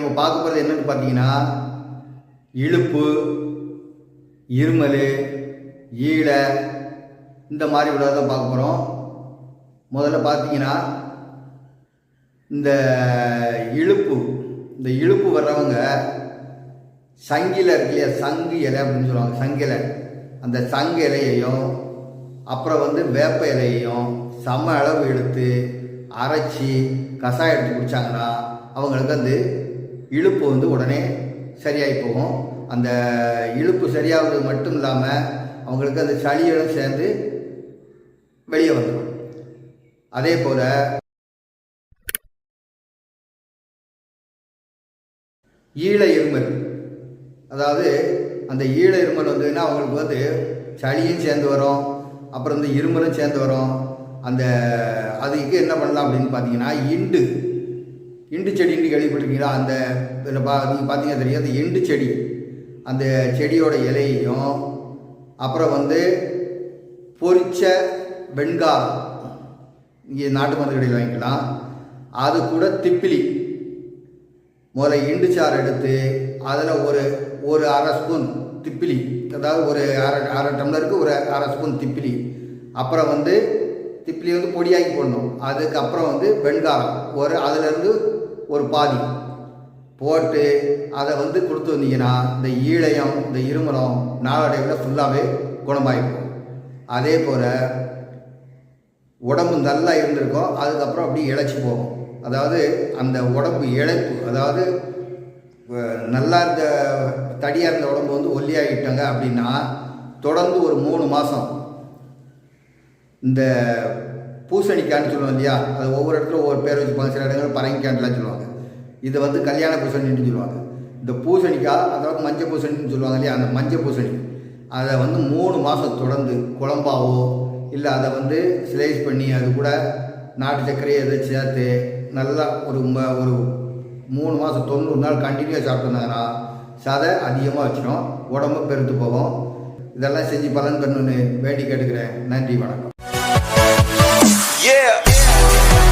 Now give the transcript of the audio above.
அவங்க பார்க்க போகிறது என்னன்னு பார்த்தீங்கன்னா இழுப்பு இருமல் ஈழை இந்த மாதிரி உள்ளதை பார்க்க போகிறோம் முதல்ல பார்த்தீங்கன்னா இந்த இழுப்பு இந்த இழுப்பு வர்றவங்க சங்கில இருக்கு இல்லையா? சங்கு இலை அப்படின்னு சொல்லுவாங்க சங்கிலை அந்த சங்கு இலையையும் அப்புறம் வந்து வேப்ப இலையையும் சம அளவு எடுத்து அரைச்சி கஷாயம் எடுத்து குடித்தாங்கன்னா அவங்களுக்கு வந்து இழுப்பு வந்து உடனே சரியாகி போகும். அந்த இழுப்பு சரியாகிறது மட்டும் இல்லாமல் அவங்களுக்கு அந்த சளியோடு சேர்ந்து வெளியே வந்துடும் அதே போல் ஈழ இருமல். அதாவது அந்த ஈழ இருமல் வந்ததுன்னா அவங்களுக்கு வந்து சளியும் சேர்ந்து வரும். அப்புறம் இந்த இருமலும் சேர்ந்து வரும். அந்த அதுக்கு என்ன பண்ணலாம் அப்படின்னு பார்த்தீங்கன்னா இண்டு. இண்டு செடின்னு கேள்விப்பட்டிருக்கீங்களா? அந்த இதில் பா நீங்கள் பார்த்தீங்கன்னா தெரியும். அந்த எண்டு செடி. அந்த செடியோட இலையையும் அப்புறம் வந்து பொரிச்ச வெண்காயம் இங்கே நாட்டு மருந்து கடையில் வாங்கிக்கலாம். அது கூட திப்பிலி. முதல்ல இண்டு சாறு எடுத்து அதில் ஒரு ஒரு அரை ஸ்பூன் திப்பிலி. அதாவது ஒரு அரை அரை டம்ளருக்கு ஒரு அரை ஸ்பூன் திப்பிலி. அப்புறம் வந்து திப்பிலி வந்து பொடியாக்கி போடணும். அதுக்கப்புறம் வந்து வெண்காரம் ஒரு அதுலேருந்து ஒரு பாதி போட்டு அதை வந்து கொடுத்து வந்தீங்கன்னா இந்த ஈழையம் இந்த இருமலம் நாளடைவில் ஃபுல்லாகவே குணமாயிருக்கும் அதே போல் உடம்பு நல்லா இருந்திருக்கும் அதுக்கப்புறம் அப்படியே இழைச்சி போகும். அதாவது அந்த உடம்பு இழைப்பு அதாவது நல்லா இருந்த தடியாக இருந்த உடம்பு வந்து ஒல்லியாகிட்டாங்க அப்படின்னா தொடர்ந்து ஒரு மூணு மாதம் இந்த பூசணிக்கான்னு சொல்லுவோம் இல்லையா? அது ஒவ்வொரு இடத்துல ஒவ்வொரு பேர் வச்சுப்பாங்க சில இடங்கள் பரங்கிக்கான்லாம் சொல்லுவாங்க. இதை வந்து கல்யாண பூசணின்னு சொல்லுவாங்க. இந்த பூசணிக்காய் அதாவது மஞ்சள் பூசணின்னு சொல்லுவாங்க இல்லையா? அந்த மஞ்சள் பூசணி. அதை வந்து மூணு மாதம் தொடர்ந்து குழம்பாவோ இல்லை அதை வந்து ஸ்லைஸ் பண்ணி அது கூட நாட்டு சர்க்கரையை எதை சேர்த்து நல்லா ஒரு ம- ஒரு மூணு மாதம் தொண்ணூறு நாள் கண்டினியூவாக சாப்பிட்டுருந்தாங்கன்னா சதை அதிகமாக வச்சிடும் உடம்பு பெருத்து போகும். இதெல்லாம் செஞ்சு பலன் பண்ணணுன்னு வேண்டி கேட்டுக்கிறேன். நன்றி வணக்கம். Yeah.